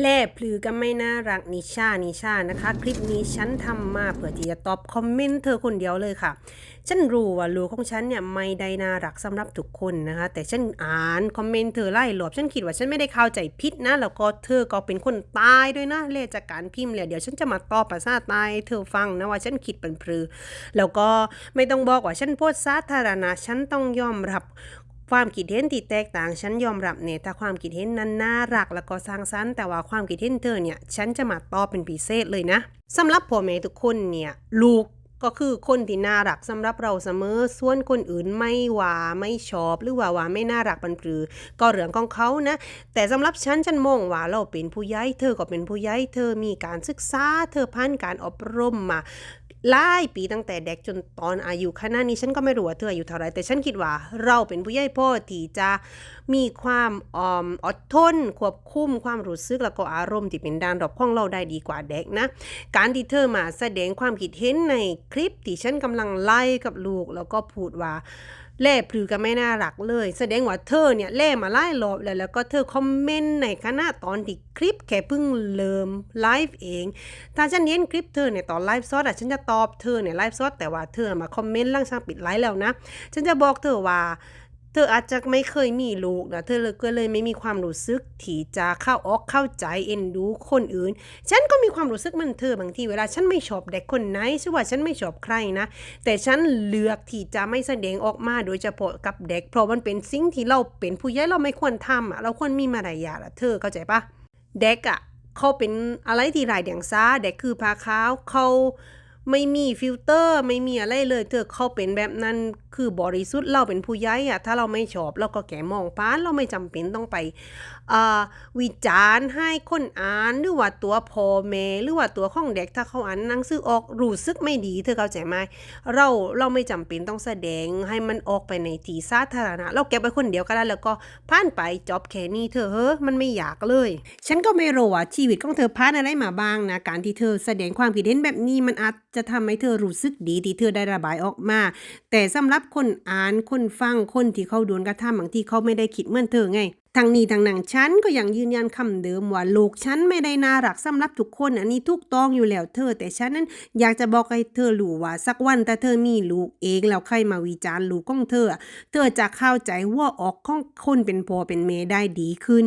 แล่พลือก็ไม่น่ารักนิชานิชานะคะ คลิปนี้ฉันทำมาเพื่อที่จะตอบคอมเมนต์เธอคนเดียวเลยค่ะ ฉันรู้ว่าลูกของฉันเนี่ยไม่ได้น่ารักสำหรับทุกคนนะคะ แต่ฉันอ่านคอมเมนต์เธอไล่หลบฉันคิดว่าฉันไม่ได้เข้าใจผิดนะ แล้วก็เธอก็เป็นคนตายด้วยนะเล่จากการพิมพ์เลยเดี๋ยวฉันจะมาตอบภาษาตายเธอฟังนะว่าฉันคิดเป็นพลือ แล้วก็ไม่ต้องบอกว่าฉันโพสต์สาธารณะฉันต้องยอมรับ ความคิดเห็นที่แตกต่างฉันยอมรับเนี่ยถ้าความคิดเห็นนั้นน่ารักแล้วก็สร้างสรรค์แต่ว่าความคิดเห็นเธอเนี่ยฉันจะมาตอบเป็นพิเศษเลยนะสำหรับพ่อแม่ทุกคนเนี่ยลูกก็คือคนที่น่ารักสำหรับเราเสมอ ส่วนคนอื่นไม่ว่าไม่ชอบ หรือว่าว่าไม่น่ารักบันปรือ ก็เรื่องของเขานะ แต่สำหรับฉันฉันมองว่าเราเป็นผู้ใหญ่เธอก็เป็นผู้ใหญ่เธอมีการศึกษา เธอผ่านการอบรมมา หลายปีตั้งแต่เด็กจนตอนอายุขนาดนี้ฉันก็ไม่รู้ว่าเธออายุเท่าไรแต่ฉันคิดว่าเราเป็นผู้ใหญ่พ่อที่จะมีความออมอดทน ควบคุมความรู้สึกแล้วก็อารมณ์ที่เป็นด้านรอบข้องเราได้ดีกว่าเด็กนะ การที่เธอมาแสดงความคิดเห็นในคลิปที่ฉันกำลังไล่กับลูก แล้วก็พูดว่า แล่พลือก็ไม่น่ารักเลย แสดงว่าเธอเนี่ยแล่มาไล่รอบแล้วแล้วก็เธอคอมเมนต์ในขณะตอนที่คลิปแค่เพิ่งเริ่มไลฟ์เอง ถ้าฉันเห็นคลิปเธอเนี่ยตอนไลฟ์ซดอะฉันจะตอบเธอเนี่ยไลฟ์ซดแต่ว่าเธอมาคอมเมนต์ล่างช่างปิดไลฟ์แล้วนะ ฉันจะบอกเธอว่า เธออาจจะไม่เคยมีลูกนะเธอเลยก็เลยไม่มีความรู้สึกที่จะเข้าออกเข้าใจเอ็นดูคนอื่น ฉันก็มีความรู้สึกเหมันเธอบางทีเวลาฉันไม่ชอบเด็กคนไหนชื่อว่าฉันไม่ชอบใครนะ แต่ฉันเลือกที่จะไม่แสดงออกมาโดยเฉพาะกับเด็ก เพราะมันเป็นสิ่งที่เราเป็นผู้ใหญ่เราไม่ควรทำอะเราควรมีมารยาทอะเธอเข้าใจปะเด็กอะเขาเป็นอะไรที่ไรายเดียงซาเด็กคือพาขาเขา ไม่มีฟิลเตอร์ไม่มีอะไรเลย เธอเขาเป็นแบบนั้นคือบริสุทธิ์เราเป็นผู้ใหญ่อะถ้าเราไม่ชอบเราก็แก่มองป้านเราไม่จำเป็นต้องไปวิจารณ์ให้คนอ่านหรือว่าตัวพ่อแม่หรือว่าตัวของเด็กถ้าเขาอ่านหนังสือออกรู้สึกไม่ดี เธอเข้าใจไหมเราเราไม่จำเป็นต้องแสดงให้มันออกไปในที่สาธารณะเราเก็บไว้คนเดียวก็ได้แล้วก็ผ่านไปจบแค่นี้เธอเฮ้อมันไม่อยากเลย ฉันก็ไม่รู้ว่าชีวิตของเธอผ่านอะไรมาบ้างนะการที่เธอแสดงความคิดเห็นแบบนี้มันอาจจะทำให้เธอรู้สึกดีที่เธอได้ระบายออกมา แต่สำหรับคนอ่านคนฟังคนที่เขาโดนกระทำบางที่เขาไม่ได้คิดเหมือนเธอไงทางนี้ทางนั้นฉันก็ยังยืนยันคำเดิมว่าลูกฉันไม่ได้น่ารักสำหรับทุกคน อันนี้ถูกต้องอยู่แล้วเธอ แต่ฉันนั้นอยากจะบอกให้เธอรู้ว่าสักวันแต่เธอมีลูกเองแล้วใครมาวิจารณ์ลูกของเธอ เธอจะเข้าใจว่าออกของคนเป็นพ่อเป็นแม่ได้ดีขึ้น